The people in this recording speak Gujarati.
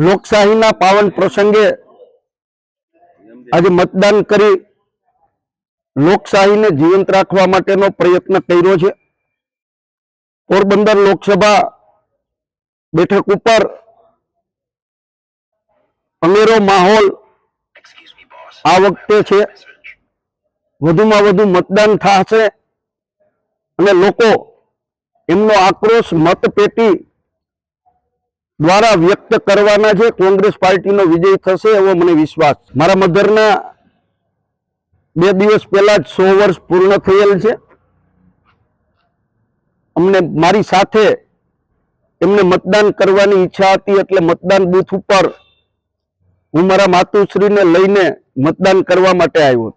લોકશાહીના પાવન પ્રસંગે આજે મતદાન કરી લોકશાહીને જીવંત રાખવા માટેનો પ્રયત્ન કર્યો છે. પોરબંદર લોકસભા બેઠક ઉપર અમેરો માહોલ આ વખતે છે. વધુમાં વધુ મતદાન થશે અને લોકો એમનો આક્રોશ મતપેટી દ્વારા વ્યક્ત કરવાના છે કોંગ્રેસ પાર્ટીનો વિજય થશે એવો મને વિશ્વાસ મારા મધરના બે દિવસ પહેલા જ સો વર્ષ પૂર્ણ થયેલ છે. અમને મારી સાથે એમને મતદાન કરવાની ઈચ્છા હતી એટલે મતદાન બૂથ ઉપર હું મારા માતુશ્રીને લઈને મતદાન કરવા માટે આવ્યો